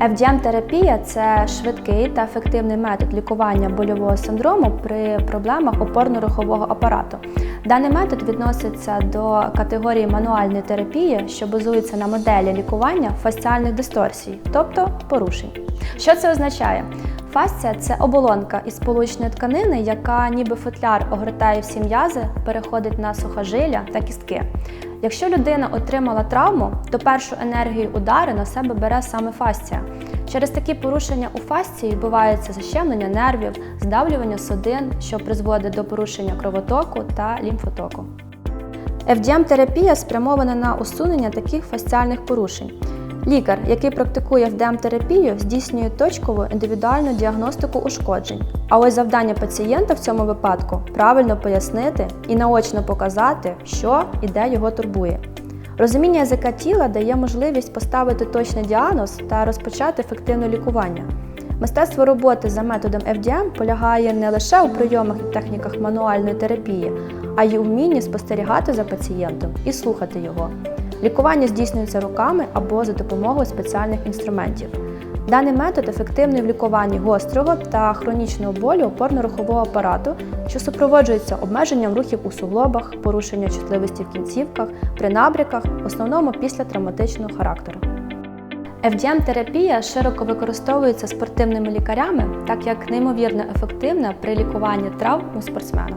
FDM-терапія це швидкий та ефективний метод лікування больового синдрому при проблемах опорно-рухового апарату. Даний метод відноситься до категорії мануальної терапії, що базується на моделі лікування фасціальних дисторсій, тобто порушень. Що це означає? Фасція це оболонка із сполучної тканини, яка ніби футляр огортає всі м'язи, переходить на сухожилля та кістки. Якщо людина отримала травму, то першу енергію удари на себе бере саме фасція. Через такі порушення у фасції відбувається защемлення нервів, здавлювання судин, що призводить до порушення кровотоку та лімфотоку. FDM-терапія спрямована на усунення таких фасціальних порушень. Лікар, який практикує FDM-терапію, здійснює точкову індивідуальну діагностику ушкоджень. А ось завдання пацієнта в цьому випадку правильно пояснити і наочно показати, що і де його турбує. Розуміння язика тіла дає можливість поставити точний діагноз та розпочати ефективне лікування. Мистецтво роботи за методом FDM полягає не лише у прийомах і техніках мануальної терапії, а й у вмінні спостерігати за пацієнтом і слухати його. Лікування здійснюється руками або за допомогою спеціальних інструментів. Даний метод ефективний в лікуванні гострого та хронічного болю опорно-рухового апарату, що супроводжується обмеженням рухів у суглобах, порушення чутливості в кінцівках, при набряках, в основному після травматичного характеру. FDM-терапія широко використовується спортивними лікарями, так як неймовірно ефективна при лікуванні травм у спортсмена.